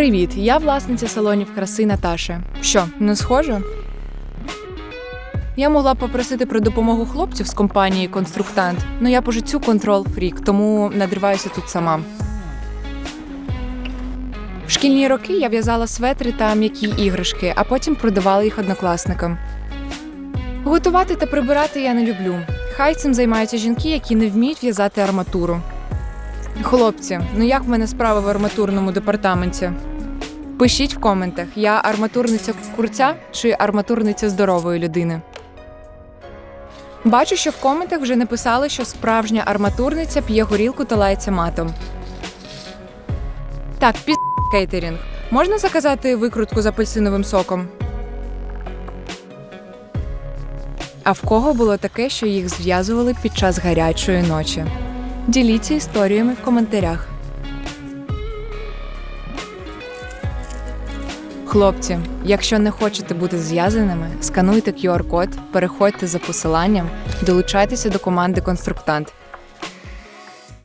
Привіт, я власниця салонів краси Наташа. Що, не схоже? Я могла попросити про допомогу хлопців з компанії Конструктант, але я по життю контрол фрік, тому надриваюся тут сама. В шкільні роки я в'язала светри та м'які іграшки, а потім продавала їх однокласникам. Готувати та прибирати я не люблю. Хай цим займаються жінки, які не вміють в'язати арматуру. Хлопці, ну як в мене справа в арматурному департаменті? Пишіть в коментах, я арматурниця курця чи арматурниця здорової людини. Бачу, що в коментах вже написали, що справжня арматурниця п'є горілку та лається матом. Так, піз кейтерінг. Можна заказати викрутку з апельсиновим соком? А в кого було таке, що їх зв'язували під час гарячої ночі? Діліться історіями в коментарях. Хлопці, якщо не хочете бути зв'язаними, скануйте QR-код, переходьте за посиланням, долучайтеся до команди Конструктант.